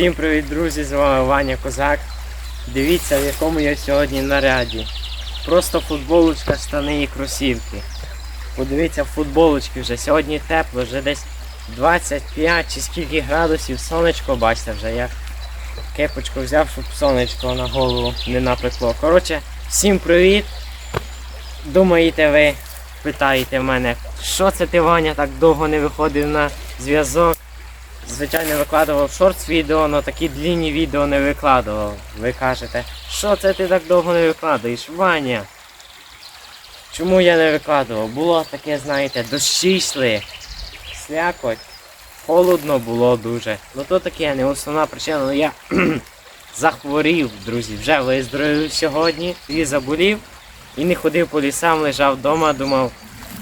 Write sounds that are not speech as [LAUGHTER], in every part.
Всім привіт, друзі! З вами Ваня Козак. Дивіться, в якому я сьогодні наряді. Просто футболочка, штани і кросівки. Подивіться, футболочки вже. Сьогодні тепло, вже десь 25 чи скільки градусів. Сонечко, бачите вже я кепочку взяв, щоб сонечко на голову не напекло. Коротше, всім привіт. Думаєте ви, питаєте мене, що це ти Ваня так довго не виходив на зв'язок? Звичайно, викладував шортс відео, але такі длінні відео не викладував. Ви кажете, що це ти так довго не викладаєш, Ваня? Чому я не викладував? Було таке, знаєте, дощі йшли, слякоть, холодно було дуже. Ну то таке, не основна причина, але я [CLEARS THROAT] захворів, друзі, вже виздоровів сьогодні і заболів. І не ходив по лісам, лежав вдома, думав,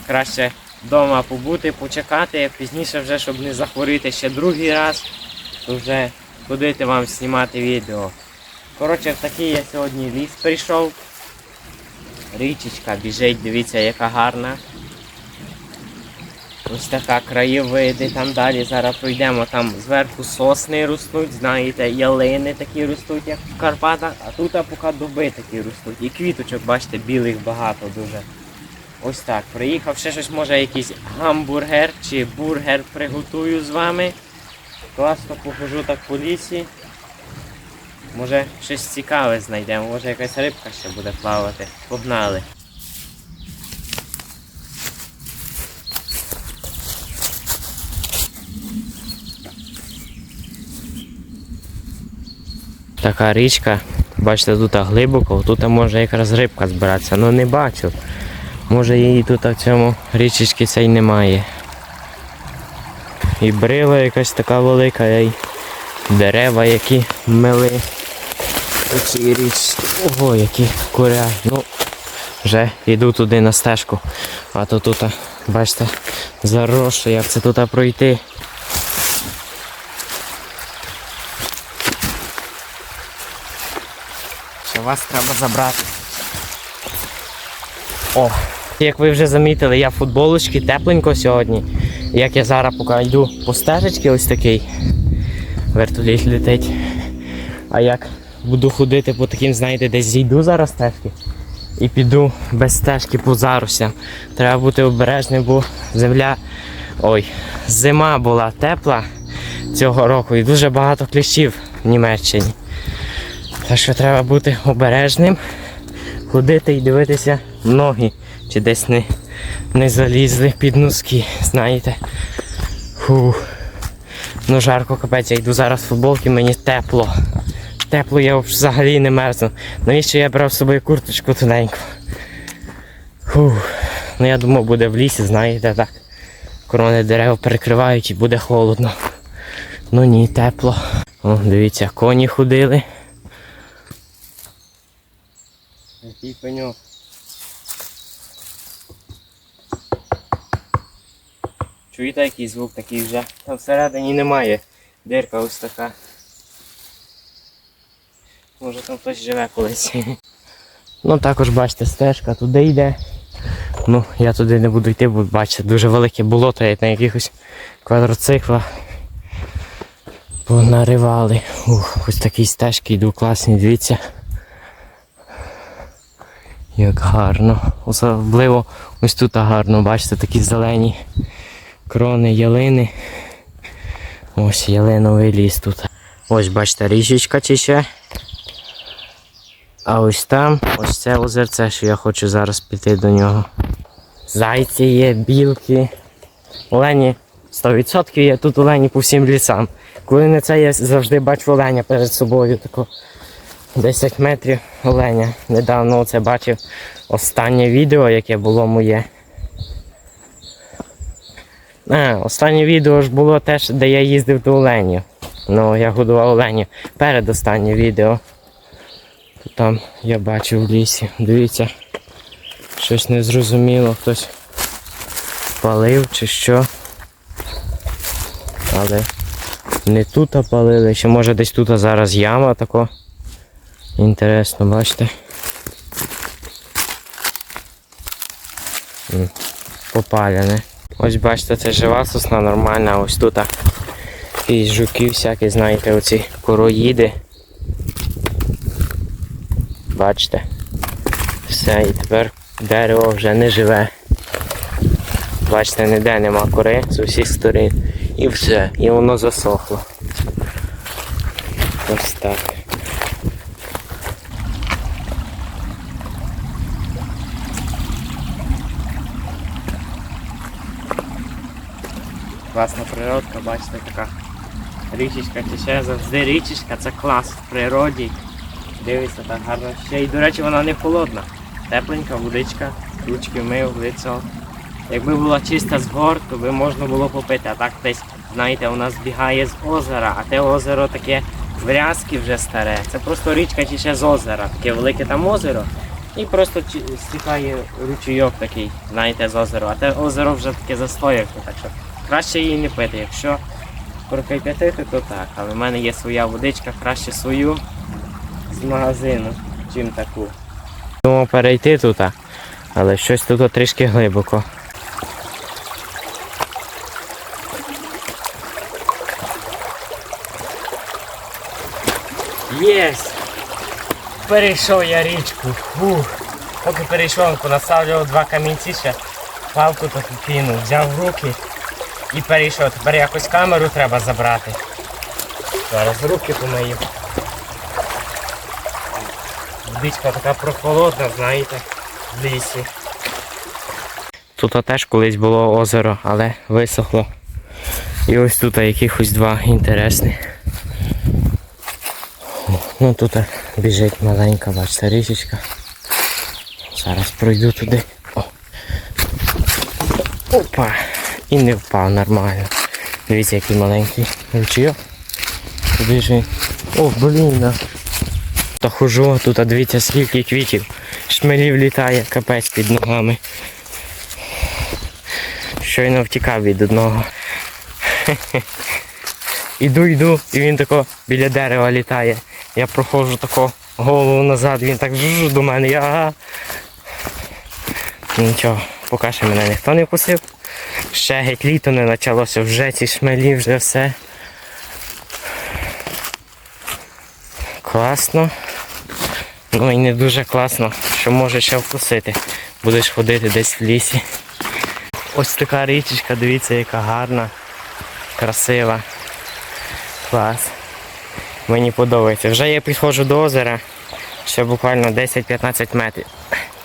краще вдома побути, почекати, пізніше вже, щоб не захворіти ще другий раз, то вже ходити вам знімати відео. Коротше, в такий я сьогодні ліс прийшов. Річечка біжить, дивіться, яка гарна. Ось така краєвиди, там далі зараз пройдемо, там зверху сосни ростуть, знаєте, ялини такі ростуть, як в Карпатах, а тут поки дуби такі ростуть. І квіточок, бачите, білих багато дуже. Ось так. Приїхав ще щось, може якийсь гамбургер чи бургер приготую з вами. Класно похожу так по лісі. Може щось цікаве знайдемо, може якась рибка ще буде плавати. Погнали. Така річка, бачите, тут глибоко, тут може якраз рибка збиратися, але не бачу. Може її тут в цьому річечці цей немає. І брила якась така велика, і дерева, які мили у цій річці. Ого, які куря. Ну, вже йду туди на стежку. А то тут, бачите, заросше, як це тут пройти. Що вас треба забрати. О, як ви вже замітили, я в футболочці тепленько сьогодні. Як я зараз поки йду по стежечці ось такий. Вертоліт летить. А як буду ходити по таким, знаєте, десь зійду зараз стежки і піду без стежки по зарусям. Треба бути обережним, бо земля. Ой, зима була тепла цього року і дуже багато кліщів в Німеччині. Так що треба бути обережним, ходити і дивитися ноги, чи десь не, не залізли під носки, знаєте. Фух. Ну жарко капець, я йду зараз в футболки, мені тепло. Тепло, я взагалі не мерзну. Навіщо я брав з собою курточку тоненьку? Фух. Ну я думав, буде в лісі, знаєте, так. Корони дерев перекривають і буде холодно. Ну ні, тепло. О, дивіться, коні ходили. Який пеньок. Чуєте який звук такий вже? Там всередині немає. Дирка ось така. Може там хтось живе колись. [LAUGHS] Ну також бачите, стежка туди йде. Ну, я туди не буду йти, бо бачите, дуже велике болото, як на якихось квадроциклах. Понаривали. Ух, ось такі стежки йду класні, дивіться. Як гарно. Особливо ось тут гарно, бачите, такі зелені крони, ялини. Ось ялиновий ліс тут. Ось бачите, річечка тече. А ось там, ось це озерце, що я хочу зараз піти до нього. Зайці є, білки. Олені 100% є тут олені по всім лісам. Коли не це, я завжди бачу оленя перед собою. Тако 10 метрів оленя. Недавно це бачив останнє відео, яке було моє. А, останнє відео ж було теж, де я їздив до оленів. Ну, я годував оленів. Перед останнє відео. То там я бачив в лісі. Дивіться, щось незрозуміло, хтось палив чи що. Але не тут палили, чи може десь тут зараз яма тако. Інтересно, бачите. Попаляне. Ось бачите, це жива сосна нормальна, ось тут І жуки всякі, знаєте, оці короїди. Бачите? Все, і тепер дерево вже не живе. Бачите, ніде нема кори з усіх сторін. І все, і воно засохло. Ось так. Класна природка, бачите, така річечка тече, завжди річечка, це клас в природі. Дивиться так гарно. Ще й, до речі, вона не холодна. Тепленька водичка, ручки мив, лицо. Якби була чиста з гор, то би можна було попити. А так десь, знаєте, у нас бігає з озера, а те озеро таке врязки вже старе. Це просто річка тече з озера, таке велике там озеро. І просто чи- стікає ручійок такий, знаєте, з озера. А те озеро вже таке застояне, так що краще її не пити. Якщо прокип'ятити, то так. Але в мене є своя водичка, краще свою з магазину, чим таку. Думав перейти тут, але щось тут трішки глибоко. Єсть! Перейшов я річку. Фух. Поки перейшов, понаставлював два камінці ще, палку таку кинув, взяв в руки і перейшов. Тепер якось камеру треба забрати. Зараз руки помию. Водичка така прохолодна, знаєте, в лісі. Тут теж колись було озеро, але висохло. І ось тут якихось два інтересні. Ну тут біжить маленька, бачите, річечка. Зараз пройду туди. О. Опа! І не впав нормально. Дивіться, який маленький ручійок. Куди ж він? О, блін. Та хожу, тут а дивіться скільки квітів. Шмелів літає, капець під ногами. Щойно втікав від одного. [LAUGHS] Іду, йду, і він тако біля дерева літає. Я проходжу тако голову назад, він так жужу до мене. Я... Нічого, поки що мене ніхто не вкусив. Ще геть літо не почалося, вже ці шмелі, вже все. Класно. Ну і не дуже класно, що може ще вкусити. Будеш ходити десь в лісі. Ось така річечка, дивіться, яка гарна, красива. Клас. Мені подобається. Вже я підходжу до озера. Ще буквально 10-15 метрів.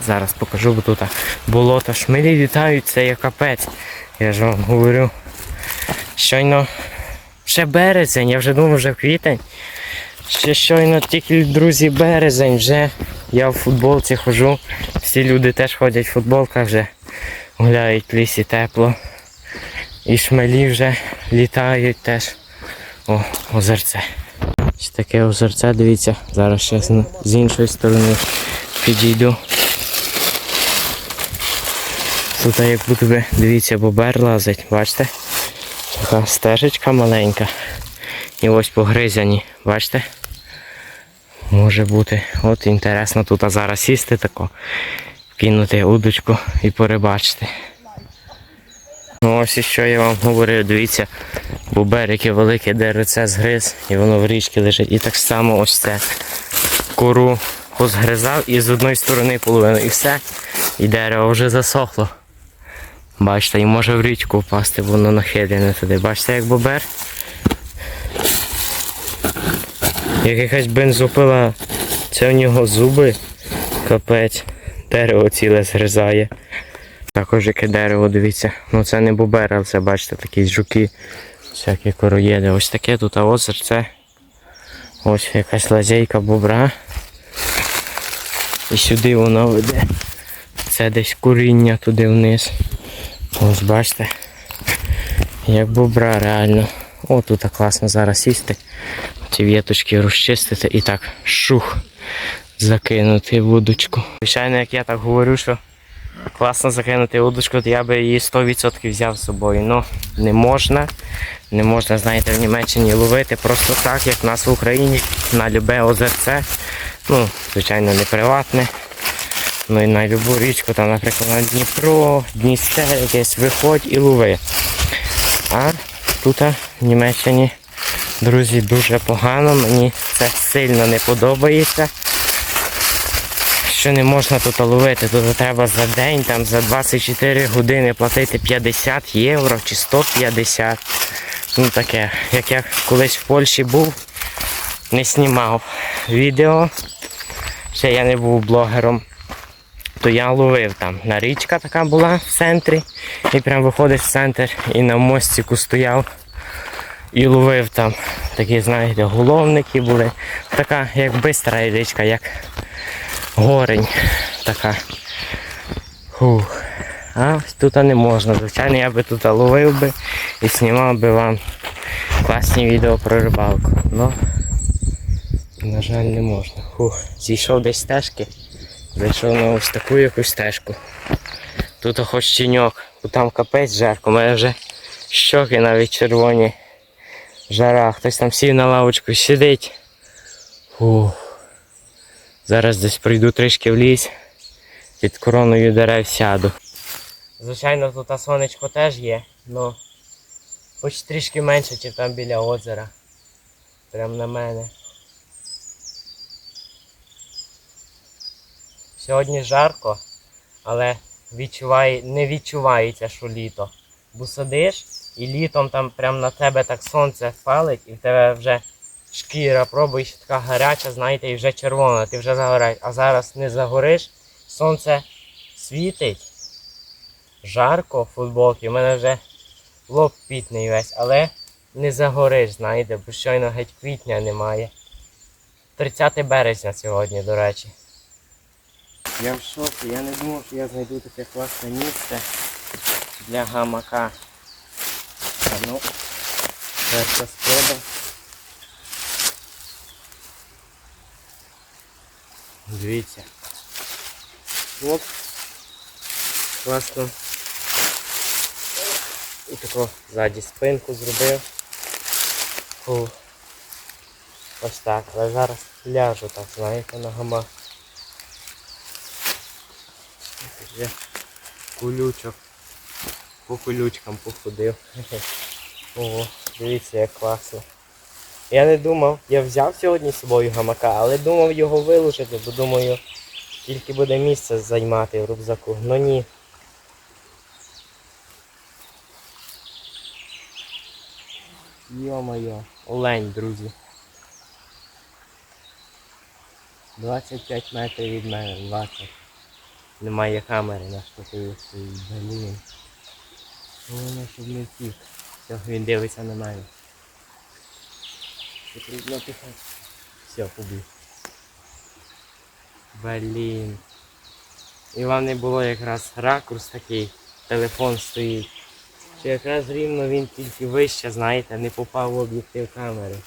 Зараз покажу, бо тут болото. Шмелі літають, це є капець. Я ж вам говорю. Щойно ще березень, я вже думав, вже квітень. Ще щойно тільки, друзі, березень вже. Я в футболці ходжу. Всі люди теж ходять в футболках вже. Гуляють в лісі тепло. І шмелі вже літають теж. О, озерце. Ось таке озерце, дивіться. Зараз ще з іншої сторони підійду. Тут як будто би, дивіться, бобер лазить, бачите? Така стежечка маленька. І ось погризані, бачите? Може бути. От інтересно тут зараз сісти тако, кинути удочку і порибачити. Ну ось і що я вам говорив, дивіться, бобер, яке велике деревце згриз, і воно в річці лежить. І так само ось це кору позгризав і з одної сторони половину. І все. І дерево вже засохло. Бачите, і може в річку впасти, воно нахилене туди. Бачите, як бобер? Як якась бензопила, це в нього зуби, капець, дерево ціле згризає. Також яке дерево, дивіться. Ну це не бобер, але це бачите, такі жуки, всякі короєди. Ось таке тут а озерце. Ось якась лазейка бобра. І сюди воно веде. Це десь куріння туди вниз. Ось бачите. Як бобра реально. О, тут класно зараз сісти. Ці віточки розчистити і так шух закинути в удочку. Звичайно, як я так говорю, що класно закинути удочку, то я би її 100% взяв з собою. Ну, не можна. Не можна, знаєте, в Німеччині ловити просто так, як в нас в Україні, на любе озерце. Ну, звичайно, не приватне. Ну і на любу річку, там, наприклад, на Дніпро, Дністер якесь, виходь і лови. А тут в Німеччині Друзі, дуже погано, мені це сильно не подобається. Що не можна тут ловити, тут треба за день, там за 24 години платити 50 євро чи 150. Ну таке, як я колись в Польщі був, не знімав відео. Ще я не був блогером. То я ловив там. На річка така була в центрі. І прям виходиш в центр і на мостику стояв і ловив там. Такі, знаєте, головники були. Така як бистра річка, як горень. Така. Фух. А тут не можна. Звичайно, я би тут ловив би і знімав би вам класні відео про рибалку. Ну, на жаль, не можна. Фух. Зійшов десь стежки. Зайшов на ось таку якусь стежку. Тут хоч тіньок, бо там капець жарко, у мене вже щоки навіть червоні. Жара, хтось там сів на лавочку і сидить. Фух. Зараз десь пройду трішки в ліс, під короною дерев сяду. Звичайно, тут сонечко теж є, але хоч трішки менше, ніж там біля озера. Прям на мене. Сьогодні жарко, але відчуває, не відчувається, що літо. Бо сидиш і літом там прям на тебе так сонце палить, і в тебе вже шкіра пробуєш така гаряча, знаєте, і вже червона, ти вже загораєш. А зараз не загориш, сонце світить, жарко в футболці, у мене вже лоб пітний весь, але не загориш, знаєте, бо щойно геть квітня немає. 30 березня сьогодні, до речі. Я в шокі, я не думав, що я знайду таке класне місце для гамака. А ну, перша спроба. Дивіться. Оп. Класно. І тако ззаді спинку зробив. Фу. Ось так. Але зараз ляжу так, знаєте, на гамак. Вже кулючок. По колючкам походив. [LAUGHS] Ого, дивіться як класно. Я не думав, я взяв сьогодні з собою гамака, але думав його вилучити, бо думаю, тільки буде місце займати в рюкзаку. Ну ні. Йо-моє, олень, друзі. 25 метрів від мене, 20. Немає камери на штативі стоїть. Блін. Головне, щоб не втік. Все, він дивиться на мене. Потрібно тихо. Все, побіг. Блін. І вам не було якраз ракурс такий, телефон стоїть. Що якраз рівно він тільки вище, знаєте, не попав в об'єктив камери.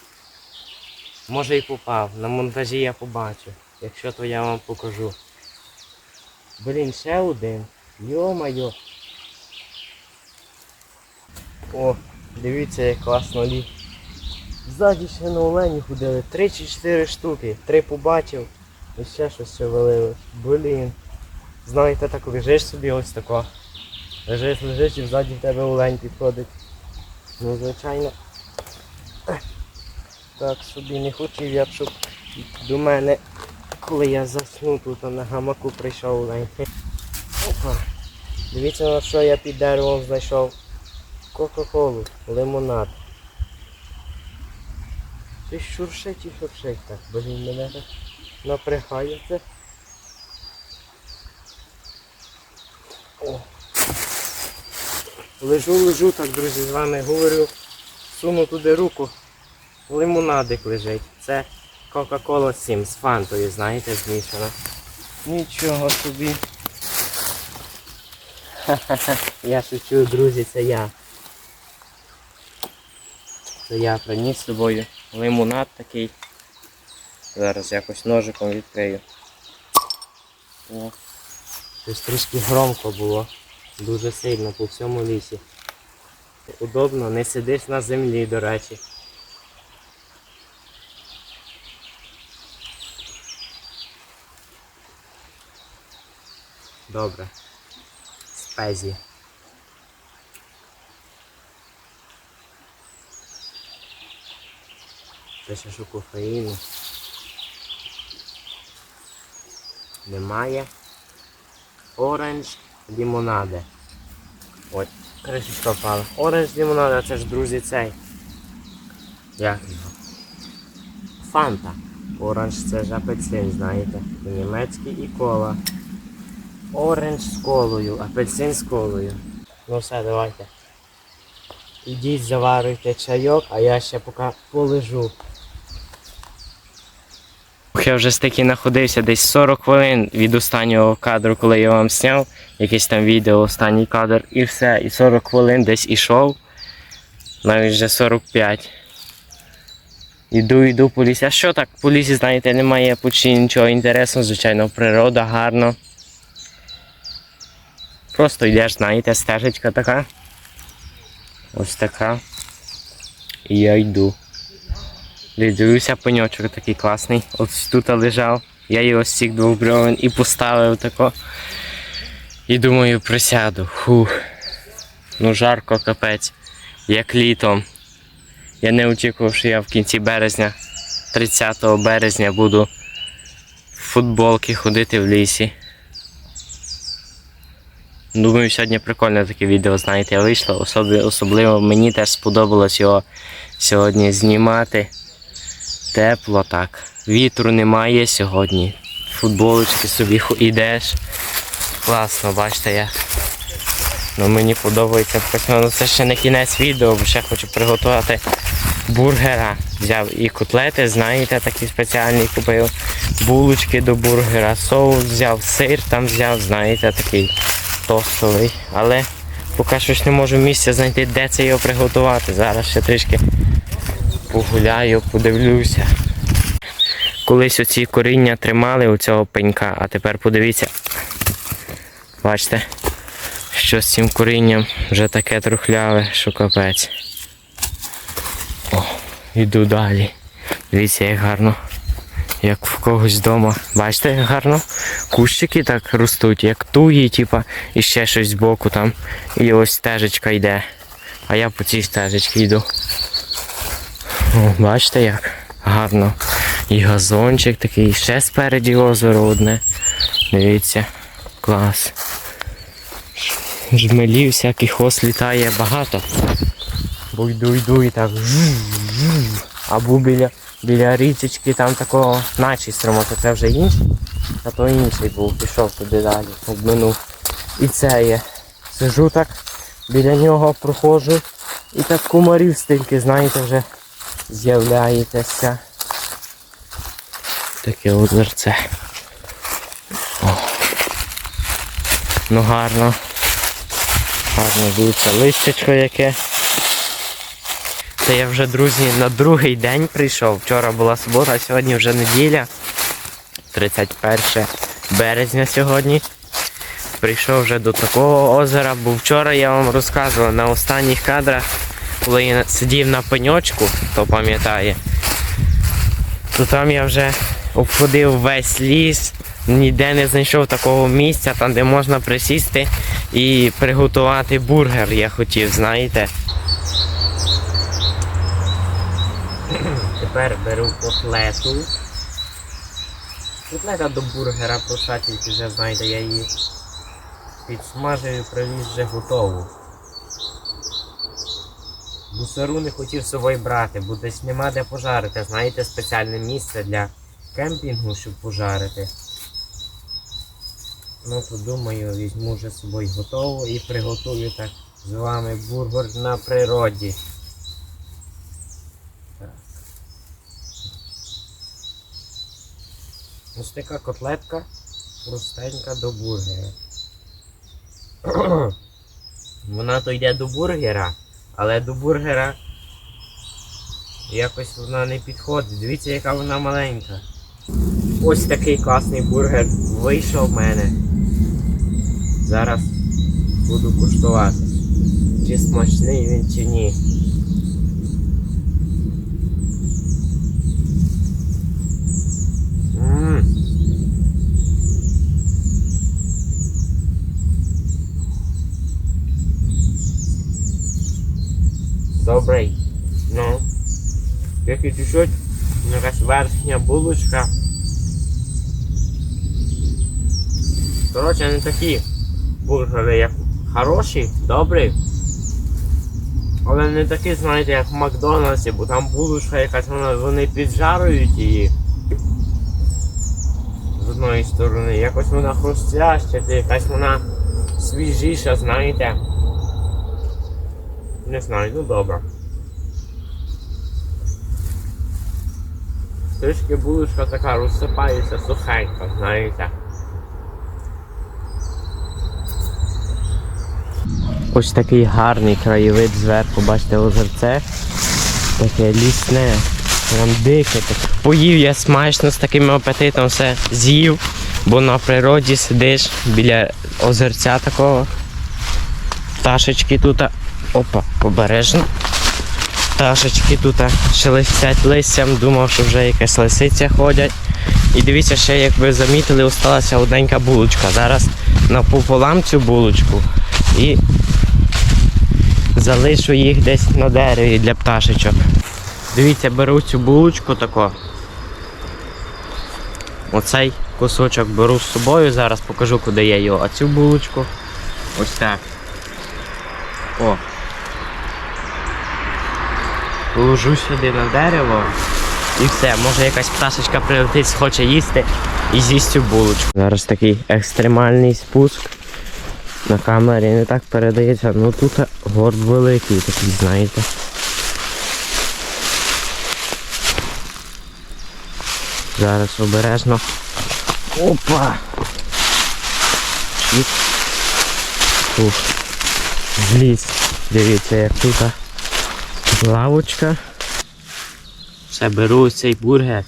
Може і попав. На монтажі я побачу. Якщо то я вам покажу. Блін, ще один. Йо-моє. О, дивіться, як класно ліг. Ззаді ще на олені ходили. Три чи чотири штуки. Три побачив. І ще щось ще валили. Блін. Знаєте, так лежиш собі ось тако. Лежиш, лежиш і ззаді в тебе олень підходить. Ну, звичайно. Так собі не хотів я, щоб до мене, коли я засну, тут на гамаку прийшов олень. Опа. Дивіться на що я під деревом знайшов. Кока-колу, лимонад. Ти шуршить і шуршить так, блін, мене так напрягає. О. Лежу, лежу так, друзі, з вами говорю. Суну туди руку. Лимонадик лежить. Це Кока-Кола 7 з фантою, знаєте, змішана. Нічого собі. Ха-ха-ха. [LAUGHS] Я шучу, друзі, це я. Це я приніс з собою лимонад такий. Зараз якось ножиком відкрию. О. Щось трішки громко було. Дуже сильно по всьому лісі. Удобно, не сидиш на землі, до речі. Добре. Спезі. Пише, що кофеїну. Немає. Оранж лімонаде. Ой, кришечка впала. Оранж лімонаде, це ж друзі цей. Як його? Фанта. Оранж це ж апельсин, знаєте. Німецький і кола. Оранж з колою, апельсин з колою. Ну все, давайте. Ідіть, заварюйте чайок, а я ще поки полежу. Я вже стільки знаходився десь 40 хвилин від останнього кадру, коли я вам зняв, якесь там відео, останній кадр, і все. І 40 хвилин десь ішов. Навіть вже 45. Іду, йду по лісі. А що так, по лісі, знаєте, немає почти нічого інтересного, звичайно, природа гарно. Просто йдеш, знаєте, стежечка така. Ось така. І я йду. Дивлюся, пеньочок такий класний. Ось тут лежав. Я його з цих двох бревен і поставив тако. І думаю, присяду. Фух. Ну жарко капець. Як літом. Я не очікував, що я в кінці березня, 30 березня буду в футболки ходити в лісі. Думаю, сьогодні прикольне таке відео, знаєте, вийшло. Особливо, особливо мені теж сподобалось його сьогодні знімати. Тепло так. Вітру немає сьогодні. Футболочки собі йдеш. Класно, бачите як. Ну мені подобається прикольно. Ну, це ще не кінець відео, бо ще хочу приготувати бургера. Взяв і котлети, знаєте, такі спеціальні купив. Булочки до бургера, соус взяв, сир там взяв, знаєте, такий тостовий. Але поки що ж не можу місця знайти, де це його приготувати. Зараз ще трішки погуляю, подивлюся. Колись оці коріння тримали у цього пенька, а тепер подивіться. Бачите, що з цим корінням вже таке трухляве, що капець. О, іду далі. Дивіться, як гарно. Як в когось вдома. Бачите, як гарно? Кущики так ростуть, як туї, типа, і ще щось збоку там. І ось стежечка йде. А я по цій стежечці йду. О, бачите як? Гарно. І газончик такий, ще спереді озеро одне. Дивіться, клас. Жмелів всяких ос літає багато. Бо йду, йду і так. Або біля, біля річечки там такого наче струмок, це вже інший, а то інший був, пішов туди далі, обминув. І це є. Сижу так, біля нього проходжу і так кумарів стільки, знаєте, вже з'являєтеся. Таке озерце. О. Ну гарно. Гарно дивіться листячко яке. Це я вже, друзі, на другий день прийшов. Вчора була субота, а сьогодні вже неділя. 31 березня сьогодні. Прийшов вже до такого озера, бо вчора я вам розказував на останніх кадрах, коли я сидів на пеньочку, хто пам'ятає, то там я вже обходив весь ліс, ніде не знайшов такого місця, там де можна присісти і приготувати бургер, я хотів, знаєте. Тепер беру котлету. Котлета до бургера проста, тільки вже знаєте, я її підсмажую, привіз вже готову. Бо не хотів з собою брати, бо десь нема де пожарити. Знаєте, спеціальне місце для кемпінгу, щоб пожарити. Ну то думаю, візьму вже з собою готову і приготую так з вами бургер на природі. Ось така котлетка простенька до бургера. [CLEARS THROAT] Вона то йде до бургера, але до бургера якось вона не підходить. Дивіться, яка вона маленька. Ось такий класний бургер вийшов в мене. Зараз буду куштувати. Чи смачний він, чи ні. Добрий. Ну. Який чуть-чуть Якась верхня булочка. Коротше, не такі бургери, як хороші, добрі. Але не такі, знаєте, як в Макдональдсі, бо там булочка якась, вона, вони піджарюють її. З одної сторони, якось вона хрустяща, якась вона свіжіша, знаєте. Не знаю, ну добре. Трішки булочка така розсипається сухенька, знаєте. Ось такий гарний краєвид зверху, бачите, озерце. Таке лісне, прям дике. Поїв я смачно з таким апетитом все з'їв, бо на природі сидиш біля озерця такого. Пташечки тут. Опа, побережно. Пташечки тут шелестять листям, думав, що вже якась лисиця ходять. І дивіться, ще як ви замітили, осталася одненька булочка. Зараз напополам цю булочку і залишу їх десь на дереві для пташечок. Дивіться, беру цю булочку тако. Оцей кусочок беру з собою, зараз покажу, куди я його. А цю булочку ось так. О. Ложу сюди на дерево і все, може якась пташечка прилетить, схоче їсти і з'їсть цю булочку. Зараз такий екстремальний спуск. На камері не так передається, ну тут горд великий такий, знаєте. Зараз обережно. Опа! Ух. Зліз. Дивіться, як тут лавочка. Все беру цей бургер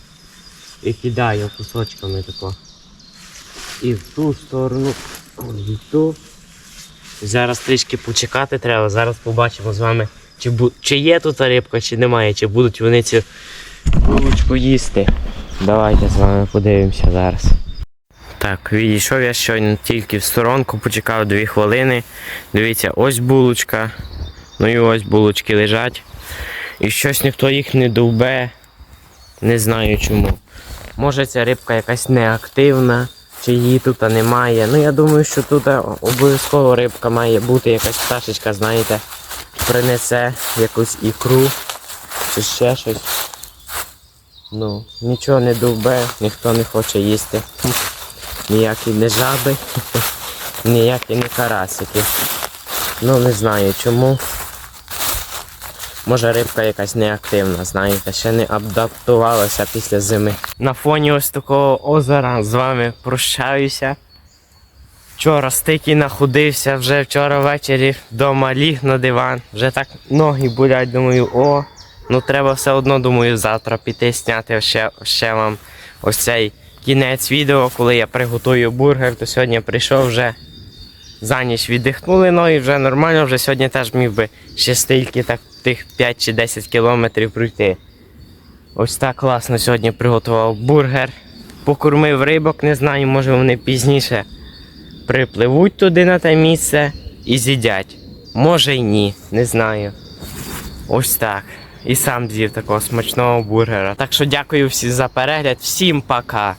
і кидаю кусочками тако. І в ту сторону, і ту. Зараз трішки почекати треба. Зараз побачимо з вами, чи, бу... чи є тут рибка, чи немає, чи будуть вони цю булочку їсти. Давайте з вами подивимося зараз. Так, відійшов я щойно тільки в сторонку, почекав 2 хвилини. Дивіться, ось булочка. Ну і ось булочки лежать. І щось ніхто їх не довбе. Не знаю чому. Може ця рибка якась неактивна, чи її тут немає. Ну я думаю, що тут обов'язково рибка має бути, якась пташечка, знаєте, принесе якусь ікру чи ще щось. Ну, нічого не довбе, ніхто не хоче їсти. [LAUGHS] Ніякі не жаби, [LAUGHS] ніякі не карасики. Ну не знаю чому. Може рибка якась неактивна, знаєте, ще не адаптувалася після зими. На фоні ось такого озера з вами прощаюся. Вчора стики находився, вже вчора ввечері вдома ліг на диван. Вже так ноги болять, думаю, о, ну треба все одно, думаю, завтра піти зняти ще, ще вам ось цей кінець відео, коли я приготую бургер, то сьогодні прийшов вже за ніч віддихнули, ну і вже нормально, вже сьогодні теж міг би ще стільки так тих 5 чи 10 кілометрів пройти. Ось так класно сьогодні приготував бургер. Покормив рибок, не знаю, може вони пізніше припливуть туди на те місце і з'їдять. Може й ні, не знаю. Ось так. І сам з'їв такого смачного бургера. Так що дякую всім за перегляд, всім пока.